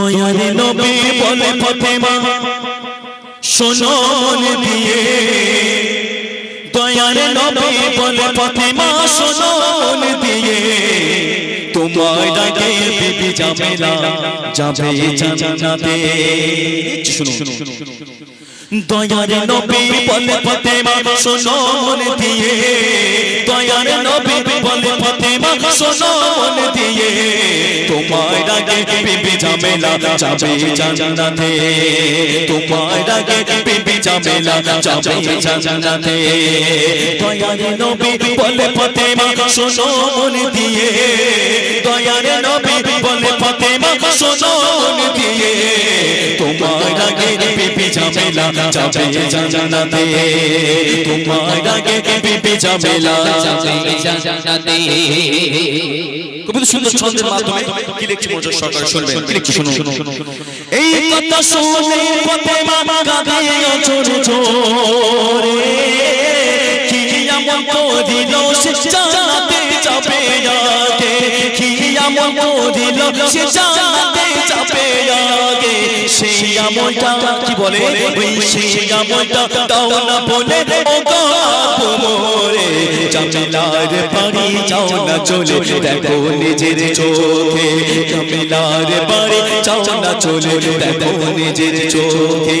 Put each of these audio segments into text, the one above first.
দয়ার নবী বলে ফতেমা শোনো মন দিয়ে দয়ার নবী বলে ফতেমা শোনো মন দিয়ে তোমার ডাকে বিবি জামেলা যাবে জান্নাতে। শুনো দয়ার নবী বলে ফাতেমা শোনো মন দিয়ে। দয়ার নবী বলে ফাতেমা শোনো মন দিয়ে। তোমার ডাকে বিবি জামেলা যাবে জান্নাতে। তোমার ডাকে বিবি জামেলা যাবে জান্নাতে। দয়ার নবী বলে ফাতেমা শোনো মন দিয়ে। দয়ার নবী বলে ফাতেমা শোনো মন দিয়ে। তোমার ডাকে বিবি জামেলা যাবে জান্নাতে তোমার ডাকে বিবি জামেলা যাবে কবিতা সুন্দর ছন্দের মাধ্যমে কি লিখছি মনোযোগ সরকার শুনবেন? কি লিখছি শুনুন? এই কথা শুনে ফাতেমা কাঁদে অঝর ঝরে কি এমন করিল সে এমন করিল সে জানাতে যাবে আগে সেই আমলটা কি বলে? ওই সেই আমলটা দাও না বলে ও গো মোরে জামিলার বাড়ি যাও না চলে, দেখো নিজের চোখে। জামিলার বাড়ি যাও না চলে, দেখো নিজের চোখে।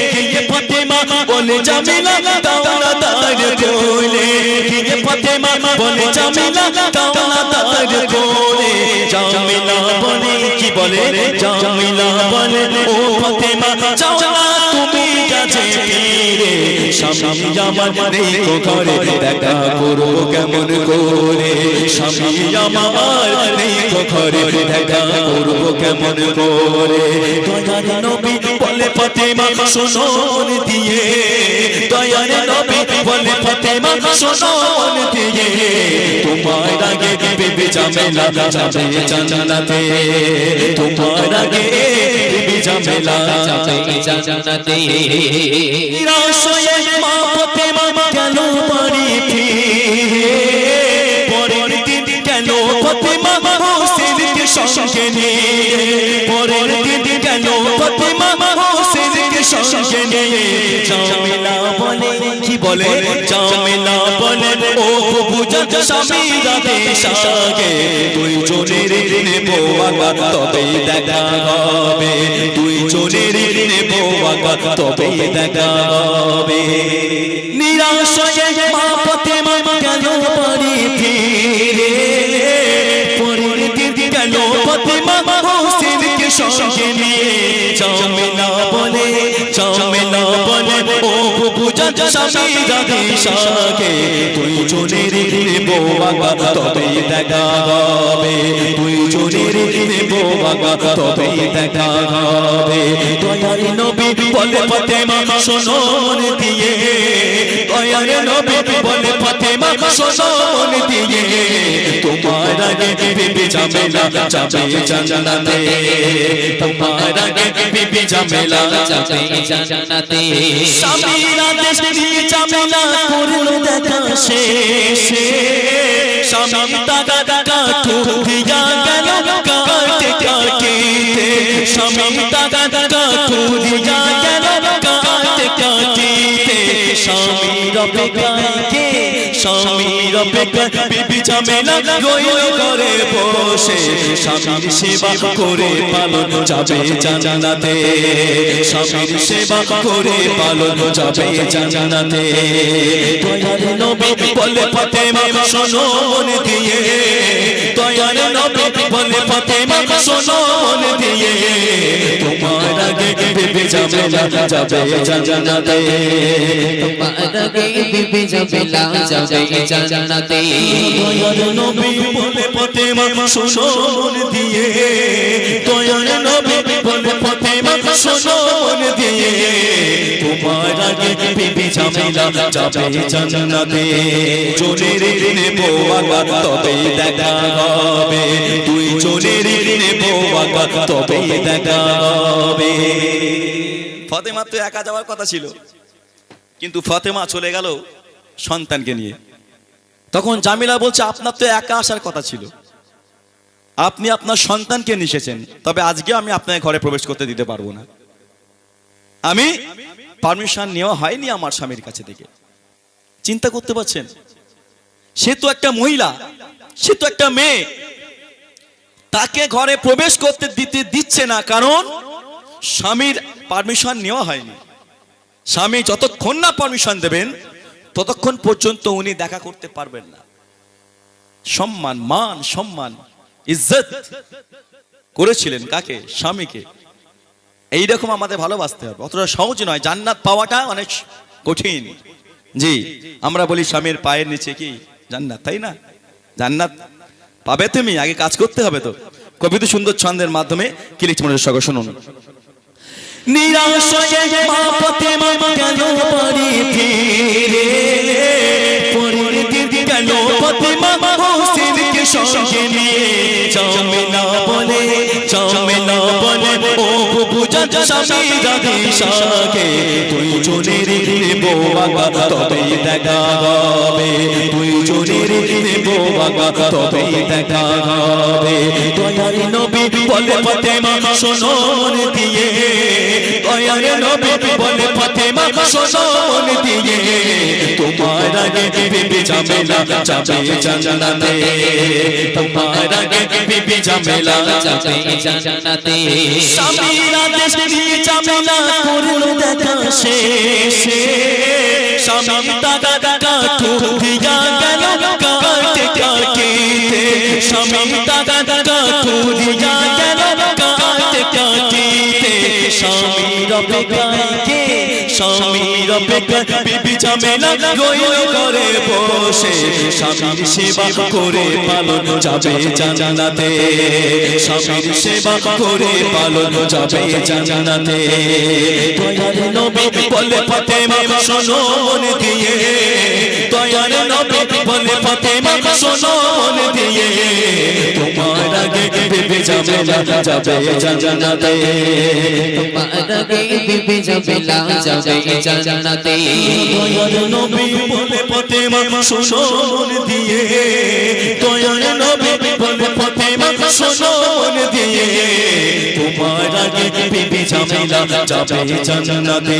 বলে জামিলা দাও না তার কোলে। গিয়ে ফাতেমা বলে জামিলা দাও না তার কোলে। জামিলা বলে কি বলে? জামিলা বলে ও ফাতেমা তুমি ফিরে স্বামী আমার নেই ঘরে, দেখা করো কেমন করে। স্বামী আমার তো ঘরে, দেখা করো কেমন করে। দয়ার নবী বলে ফাতেমা, শোনো মন দিয়ে। দয়ার নবী বলে ফাতেমা, শোনো মন দিয়ে। তোমার আগে বিবি জামেলা যাবে জান্নাতে। তোমার আগে জামেলা যাবে নিরাশয়ে মা ফাতেমা গেল বাড়ি ফিরে? পরের দিন গেল ফাতেমা হোসেনকে সঙ্গে নিয়ে? পরের দিন কেন ফাতেমা বলে জামিলা বলে ও বুঝা স্বামী রাধে সাগে তুই জনের নেব আগা তবে দেখা হবে। তুই জনের নেব আগা তবে দেখা হবে। নিরাশয়ে মা ফাতেমা গেল বাড়ি ফিরে? পরের দিন গেল ফাতেমা হোসেনকে সঙ্গে নিয়ে জামিলা স্বামী রাধে সাগে তুই জনের নেব আগা তবে দেখা হবে। তুই জনের নেব আগা তবে দেখা হবে। দয়ার নবী বলে ফাতেমা, শোনো মন দিয়ে। দয়ার নবী বলে ফাতেমা, শোনো মন দিয়ে। তোমার আগে বিবি জামেলা যাবে জান্নাতে তোমার আগে বিবি জামেলা যাবে স্বামীরা দেশ দিয়ে জামেলা করল দেখা শেষে। স্বামী টাকা টাকা ঠুকিয়া গেল কাটে কাটিতে স্বামী টাকা টাকা ঠুকিয়া গেল কাটে কাটিতে স্বামীর অপেক্ষায় স্বামীর অপেক্ষা বিবি ঝামেলা রইল করে বসে। স্বামীর সেবা করে পালন যাবে জানাতে স্বামীর সেবা করে পালন যাবে জানাতে দয়ার নবী বলে ফাতেমা, শোনো মন দিয়ে। দয়ার নবী বলে ফাতেমা, শোনো মন দিয়ে। তোমার আগে বিবি ঝামেলা যাবে জানাতে পারগে বিবি জবেলা যাবে জান্নাতে দয়ার নবী বলে ফাতেমা শোনো দিয়ে। দয়ার নবী বলে ফাতেমা শোনো দিয়ে। তোমার আগে বিবি ঝামেলা যাবে জান্নাতে। নেব আগা তবে দেখা হবে। তুই জনের নেব আগা তবে দেখা হবে। ফাতেমা তো একা যাওয়ার কথা ছিল। কিন্তু ফাতেমা চলে গেল। সন্তানকে নিয়ে। তখন জামিলা বলছে, আপনার তো একা আসার কথা ছিল। আপনি আপনার সন্তানকে নিয়ে এসেছেন তবে আজকে আমি আপনার ঘরে প্রবেশ করতে দিতে পারব না। আমি পারমিশন নেওয়া হয়নি আমার স্বামীর কাছে থেকে। চিন্তা করতে পারছেন? সে তো একটা মহিলা, সে তো একটা মেয়ে। তাকে ঘরে প্রবেশ করতে দিতে দিচ্ছে না, কারণ স্বামীর পারমিশন নেওয়া হয়নি। স্বামী যতক্ষণ না পারমিশন দেবেন ততক্ষণ পর্যন্ত উনি দেখা করতে পারবেন না। সম্মান, মান, সম্মান, ইজ্জত করেছিলেন কাকে? স্বামীকে। এইরকম আমাদের ভালোবাসতে হবে। অতটা সহজ নয়। জান্নাত পাওয়াটা অনেক কঠিন। জি, আমরা বলি স্বামীর পায়ের নিচে কি? জান্নাত, তাই না? জান্নাত পাবে তুমি। আগে কাজ করতে হবে তো। কবিতা সুন্দর ছন্দের মাধ্যমে কি লিখছে মনে সকল শুনুন। নিরাশয়ে মা ফাতেমা গেল বাড়ি ফিরে? স্বামী রাধে শাকে, তুই জনের নেব আগা তবে দেখা হবে। তুই জনের নেব আগা তবে দেখা হবে। দয়ার নবী বলে ফাতেমা তোমার আগে বিবি বিবি ঝামেলা যাবে জান্নাতে স্বামীর আদেশ দিয়ে ঝামেলা করল দেখা শেষে। স্বামী দাদা দাদা দিয়া গেল কাটে কাটিতে স্বামী দাদা দাদা দিয়া গেল কাটে কাটিতে স্বামীর অপেক্ষায় স্বামীর অপেক্ষায় বিবি ঝামেলা রইল করে বসে। স্বামীর সেবা করে পালন যাবে জানাতে স্বামীর সেবা করে পালন যাবে জানাতে দয়ার নবী বলে, ফাতেমা, শোনো মন দিয়ে। দয়ার নবী বলে, ফাতেমা, শোনো মন দিয়ে। তোমার আগে যাবে জানাতে পারগে বিবি জবেলা যাবে জান্নাতে দয়ার নবী বলে ফাতেমা শোনো মন দিয়ে দয়ার নবী বলে ফাতেমা শোনো মন দিয়ে তোমার আগে বিবি ঝামেলা যাবে জান্নাতে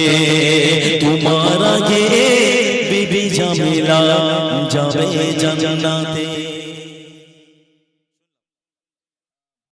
তোমার আগে বিবি ঝামেলা, যাবে জান্নাতে।